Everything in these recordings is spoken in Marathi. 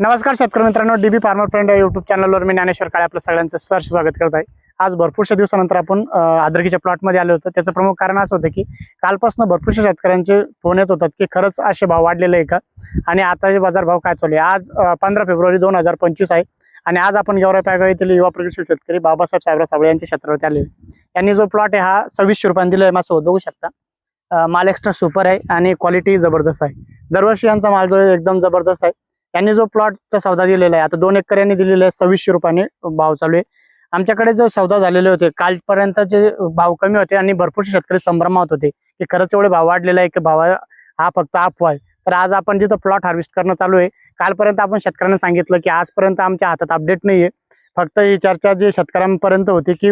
नमस्कार शेतकरी मित्रांनो डीबी फार्मर फ्रेंड या युट्यूब चॅनलवर मी ज्ञानेश्वर काळे आपलं सगळ्यांचं सहर्ष स्वागत करत आहे. आज भरपूरशा दिवसानंतर आपण अं, प्लॉटमध्ये आलो होतो. त्याचं प्रमुख कारण असं होतं की कालपासून भरपूरशा शेतकऱ्यांचे फोन येत होतात की खरंच असे भाव वाढलेले आहे का? आणि आताचे बाजार भाव काय चालू आहे? आज पंधरा फेब्रुवारी दोन हजार पंचवीस आहे. आणि आज आपण गेवरा पॅगा येथील युवा प्रगतशील शेतकरी बाबासाहेब साहेबराव साबळे यांच्या क्षेत्रावरती आले यांनी जो प्लॉट आहे हा सव्वीसशे रुपयांनी दिला आहे. माझं बघू शकता. माल एक्स्ट्रा सुपर आहे आणि क्वालिटी जबरदस्त आहे. दरवर्षी यांचा माल जो एकदम जबरदस्त आहे. यांनी जो प्लॉटचा सौदा दिलेला आहे आता दोन एकर यांनी दिलेला आहे सव्वीसशे रुपयाने भाव चालू आहे. आमच्याकडे जो सौदा झालेले होते कालपर्यंत जे भाव कमी होते आणि भरपूर शेतकरी संभ्रमात होते की खरंच एवढे भाव वाढलेला आहे की भाव हा फक्त अफवा आहे. तर आज आपण जिथं प्लॉट हार्वेस्ट करणं चालू आहे कालपर्यंत आपण शेतकऱ्यांना सांगितलं की आजपर्यंत आमच्या हातात अपडेट नाहीये. फक्त ही चर्चा जी शेतकऱ्यांपर्यंत होती की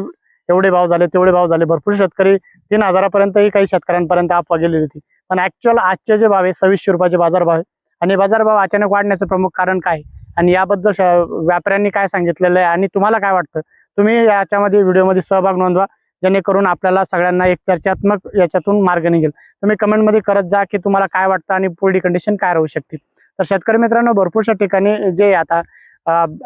एवढे भाव झाले तेवढे भाव झाले. भरपूर शेतकरी तीन हजारापर्यंतही काही शेतकऱ्यांपर्यंत अफवा गेलेली होती. पण ऍक्च्युअल आजचे जे भाव आहे सव्वीसशे रुपयाचे बाजार भाव आहे आणि बाजारभाव अचानक वाढण्याचं प्रमुख कारण काय? आणि याबद्दल श- व्यापाऱ्यांनी काय सांगितलेलं आहे आणि तुम्हाला काय वाटतं? तुम्ही याच्यामध्ये व्हिडिओमध्ये सहभाग नोंदवा जेणेकरून आपल्याला सगळ्यांना एक चर्चात्मक याच्यातून मार्ग निघेल. तुम्ही कमेंटमध्ये करत जा की तुम्हाला काय वाटतं आणि पुढील कंडिशन काय राहू शकते. तर शेतकरी मित्रांनो भरपूरशा ठिकाणी जे आता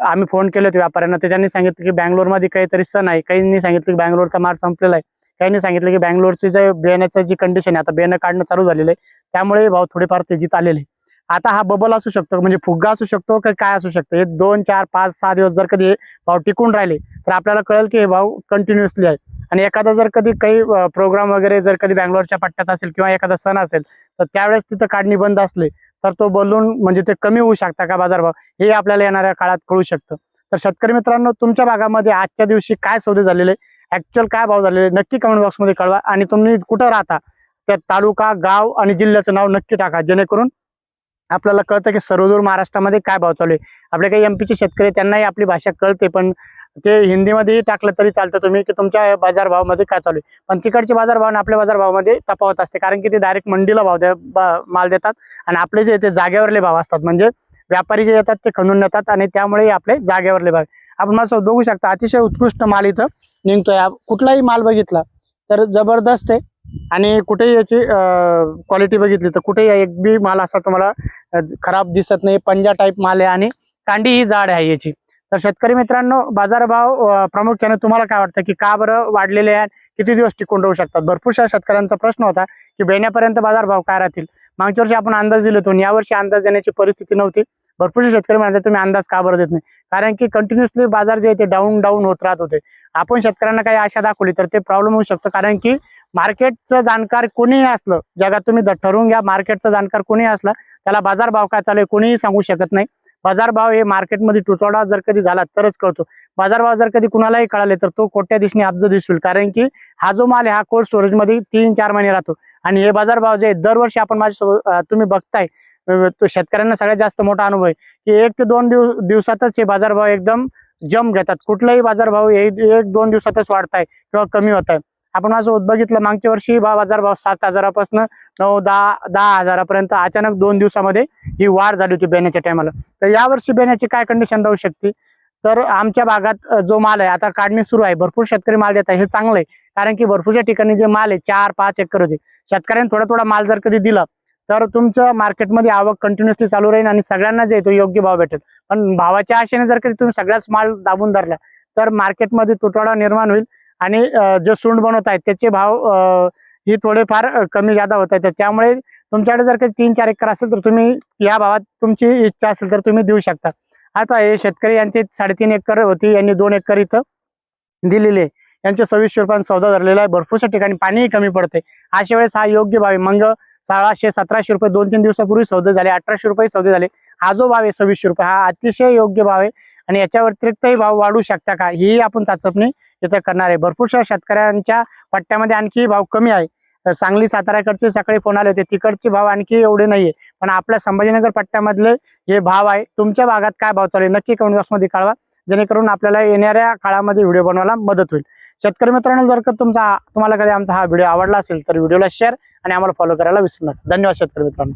आम्ही फोन केले होते व्यापाऱ्यांना ते त्यांनी सांगितलं की बँगलोरमध्ये काहीतरी सण आहे. काहींनी सांगितलं की बँगलोरचा माल संपलेला आहे. काहींनी सांगितलं की बँगलोरची जे बेण्याचं जी कंडिशन आहे आता बेणं काढणं चालू झालेलं आहे. त्यामुळे भाव थोडेफार तेजीत आलेले आहे. आता हा बबल असू शकतो म्हणजे फुग्गा असू शकतो का काय असू शकतो हे दोन चार पाच सहा दिवस जर कधी हे भाव टिकून राहिले तर आपल्याला कळेल की हे भाव कंटिन्युअसली आहे. आणि एखादा जर कधी काही प्रोग्राम वगैरे जर कधी बँगलोरच्या पट्ट्यात असेल किंवा एखादा सण असेल तर त्यावेळेस तिथं काढणी बंद असले तर तो बलून म्हणजे ते कमी होऊ शकता का बाजारभाव हे आपल्याला येणाऱ्या काळात कळू शकतं. तर शेतकरी मित्रांनो तुमच्या भागामध्ये आजच्या दिवशी काय सौदे झालेले? ऍक्च्युअल काय भाव झालेले? नक्की कमेंट बॉक्समध्ये कळवा. आणि तुम्ही कुठं राहता? त्या तालुका गाव आणि जिल्ह्याचं नाव नक्की टाका जेणेकरून आपल्याला कळतं की सर्वदूर महाराष्ट्रामध्ये काय भाव चालू आहे. आपले काही एमपीचे शेतकरी त्यांनाही आपली भाषा कळते पण ते हिंदीमध्येही टाकलं तरी चालतं तुम्ही की तुमच्या बाजारभावामध्ये काय चालू आहे. पण तिकडचे बाजारभाव आणि आपल्या बाजारभावामध्ये तफावत असते कारण की ते डायरेक्ट मंडीला भाव द्या माल देतात आणि आपले जे ते जागेवरले भाव असतात म्हणजे व्यापारी जे येतात ते खणून नेतात आणि त्यामुळे आपले जागेवरले भाव. आपण माझं बघू शकता अतिशय उत्कृष्ट माल इथं निघतोय. कुठलाही माल बघितला तर जबरदस्त आहे. आणि कुठेही याची क्वालिटी बघितली तर कुठेही एक बी माल असा तुम्हाला खराब दिसत नाही. पंजा टाईप माल आहे आणि कांडी ही जाड आहे याची. तर शेतकरी मित्रांनो बाजारभाव प्रामुख्याने तुम्हाला काय वाटतं की का बरं वाढलेले आहे किती दिवस टिकून राहू शकतात? भरपूरशा शेतकऱ्यांचा प्रश्न होता की बेण्यापर्यंत बाजारभाव काय राहतील? मागच्या वर्षी आपण अंदाज दिलो होतो यावर्षी अंदाज देण्याची परिस्थिती नव्हती. भरपूरशे शेतकरी म्हणायचे तुम्ही अंदाज का बरं देत नाही? कारण की कंटिन्युअसली बाजार जे आहे ते डाऊन डाऊन होत राहत होते. आपण शेतकऱ्यांना काही आशा दाखवली तर ते प्रॉब्लेम होऊ शकतो. कारण की मार्केटचं जाणकार कोणीही असलं जगात तुम्ही ठरवून घ्या मार्केटचं जाणकार कोणीही असलं त्याला बाजार भाव काय चालू आहे कोणीही सांगू शकत नाही. बाजार भाव हे मार्केटमध्ये तुटवडा जर कधी झाला तरच कळतो. बाजार भाव जर कधी कुणालाही कळाले तर तो कोट्या दिसणे अब्ज दिसूल कारण की हा जो माल आहे हा कोल्ड स्टोरेजमध्ये तीन चार महिने राहतो. आणि हे बाजार भाव जे दरवर्षी आपण माझ्या तुम्ही बघताय तो शेतकऱ्यांना सगळ्यात जास्त मोठा अनुभव आहे की एक ते दोन दिवस दिवसातच हे बाजारभाव एकदम जम घेतात. कुठलाही बाजारभाव हे एक दोन दिवसातच वाढताय किंवा कमी होत आहे. आपण माझं बघितलं मागच्या वर्षी बा- बाजारभाव सात हजारापासून नऊ दहा दहा हजारापर्यंत अचानक दोन दिवसामध्ये ही वाढ झाली होती बेण्याच्या टायमाला. तर यावर्षी बेण्याची काय कंडिशन राहू शकते? तर आमच्या भागात जो माल आहे आता काढणी सुरू आहे. भरपूर शेतकरी माल देत आहे. हे चांगलं आहे. कारण की भरपूरच्या ठिकाणी जे माल आहे चार पाच एकर होते. शेतकऱ्यांनी थोडा थोडा माल जर कधी दिला तर तुमचं मार्केटमध्ये आवक कंटिन्युअसली चालू राहील आणि सगळ्यांना जे तो योग्य भाव भेटेल. पण भावाच्या आशेने जर कधी तुम्ही सगळ्याच माल दाबून धरला तर मार्केटमध्ये तुटवडा निर्माण होईल आणि जो जे सूंड बनवत आहेत त्याचे भाव ही थोडेफार कमी जादा होत आहेत. त्यामुळे तुमच्याकडे जर काही तीन चार एकर असेल तर तुम्ही या भावात तुमची इच्छा असेल तर तुम्ही देऊ शकता. आता हे शेतकरी यांचे साडेतीन एकर होती यांनी दोन एकर इथं दिलेले आहे. यांचे सव्वीसशे रुपयांचा सौदा धरलेला आहे. भरपूरशा ठिकाणी पाणीही कमी पडते. अशा वेळेस हा योग्य भाव आहे. मग सोळाशे सतराशे रुपये दोन तीन दिवसापूर्वी सौदे झाले. अठराशे रुपये सौदे झाले. हा जो भाव आहे सव्वीसशे रुपये हा अतिशय योग्य भाव आहे. आणि याच्या व्यतिरिक्तही भाव वाढू शकता का? ही आपण चाचपणी इथं करणार आहे. भरपूरशा शेतकऱ्यांच्या पट्ट्यामध्ये आणखी भाव कमी आहे. सांगली साताऱ्याकडचे सकाळी फोन आले होते. तिकडचे भाव आणखी एवढे नाहीये. पण आपल्या संभाजीनगर पट्ट्यामधले हे भाव आहे. तुमच्या भागात काय भाव चालू आहे? नक्की कमेंट बॉक्समध्ये कळवा. जेणेकरून आपल्याला येणाऱ्या काळामध्ये व्हिडिओ बनवायला मदत होईल. शेतकरी मित्रांनो जर का तुमचा तुम्हाला कधी आमचा हा व्हिडिओ आवडला असेल तर व्हिडिओला शेअर आणि आम्हाला फॉलो करायला विसरू नका. धन्यवाद शेतकरी मित्रांनो.